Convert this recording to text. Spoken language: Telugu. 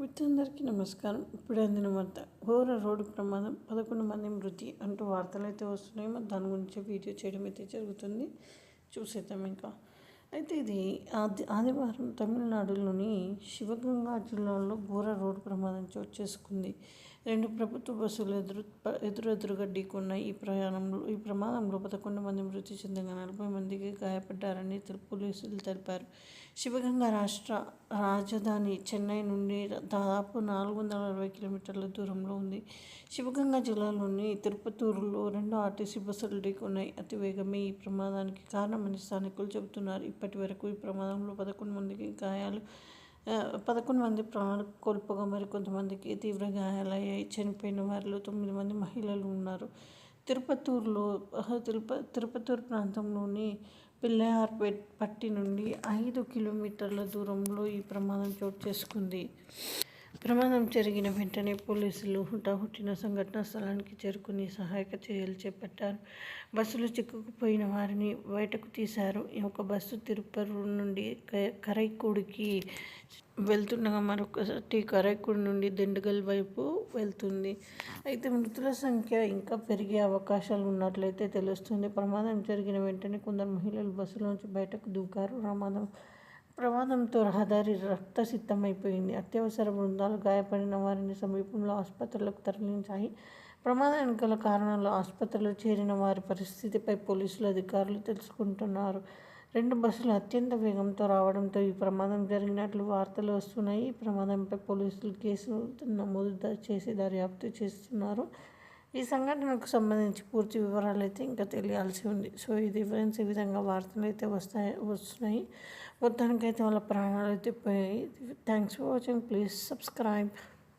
మిత్రులందరికీ నమస్కారం. ఇప్పుడు అందిన వార్త. ఘోర రోడ్డు ప్రమాదం పదకొండు మంది మృతి అంటూ వార్తలు అయితే వస్తున్నాయి. మరి దాని గురించి వీడియో చేయడం అయితే జరుగుతుంది. చూసేద్దాం ఇంకా. అయితే ఇది ఆది ఆదివారం తమిళనాడులోని శివగంగా జిల్లాలో ఘోర రోడ్డు ప్రమాదం చోటు చేసుకుంది. రెండు ప్రభుత్వ బస్సులు ఎదురు ఎదురెదురుగా ఢీకొన్న ఈ ప్రయాణంలో ఈ ప్రమాదంలో పదకొండు మంది మృతి చెందగా నలభై మందికి గాయపడ్డారని పోలీసులు తెలిపారు. శివగంగా రాష్ట్ర రాజధాని చెన్నై నుండి దాదాపు నాలుగు వందల అరవై కిలోమీటర్ల దూరంలో ఉంది. శివగంగా జిల్లాలోని తిరుపతూరులో రెండు ఆర్టీసీ బస్సులు ఢీకొన్నాయి. అతి వేగమే ఈ ప్రమాదానికి కారణమని స్థానికులు చెబుతున్నారు. ఇప్పటి వరకు ఈ ప్రమాదంలో పదకొండు మందికి గాయాలు పదకొండు మంది ప్రాణాలు కోల్పోగా మరి కొంతమందికి తీవ్ర గాయాలయ్యాయి. చనిపోయిన వారిలో తొమ్మిది మంది మహిళలు ఉన్నారు. తిరుపతూరులో తిరుప తిరుపతూరు ప్రాంతంలోని పిల్లయార్పేట్ పట్టి నుండి ఐదు కిలోమీటర్ల దూరంలో ఈ ప్రమాదం చోటు చేసుకుంది. ప్రమాదం జరిగిన వెంటనే పోలీసులు హుటాహుటిన సంఘటనా స్థలానికి చేరుకుని సహాయక చర్యలు చేపట్టారు. బస్సులో చిక్కుకుపోయిన వారిని బయటకు తీశారు. ఒక బస్సు తిరుపతి నుండి కరైకూడికి వెళ్తుండగా మరొకటి కరైకూడి నుండి దిండుగల్ వైపు వెళ్తుంది. అయితే మృతుల సంఖ్య ఇంకా పెరిగే అవకాశాలు ఉన్నట్లయితే తెలుస్తుంది. ప్రమాదం జరిగిన వెంటనే కొందరు మహిళలు బస్సులోంచి బయటకు దూకారు. ప్రమాదం ప్రమాదంతో రహదారి రక్తసిద్ధమైపోయింది. అత్యవసర బృందాలు గాయపడిన వారిని సమీపంలో ఆసుపత్రులకు తరలించాయి. ప్రమాదానికి గల కారణాలు ఆసుపత్రిలో చేరిన వారి పరిస్థితిపై పోలీసులు అధికారులు తెలుసుకుంటున్నారు. రెండు బస్సులు అత్యంత వేగంతో రావడంతో ఈ ప్రమాదం జరిగినట్లు వార్తలు వస్తున్నాయి. ఈ ప్రమాదంపై పోలీసులు కేసు నమోదు చేసి దర్యాప్తు చేస్తున్నారు. ఈ సంఘటనకు సంబంధించి పూర్తి వివరాలు అయితే ఇంకా తెలియాల్సి ఉంది. సో ఇది ఫ్రెండ్స్ ఈ విధంగా వార్తలు అయితే వస్తాయి వస్తున్నాయి. మొత్తానికైతే వాళ్ళ ప్రాణాలు అయితే పోయాయి. Thanks for watching please subscribe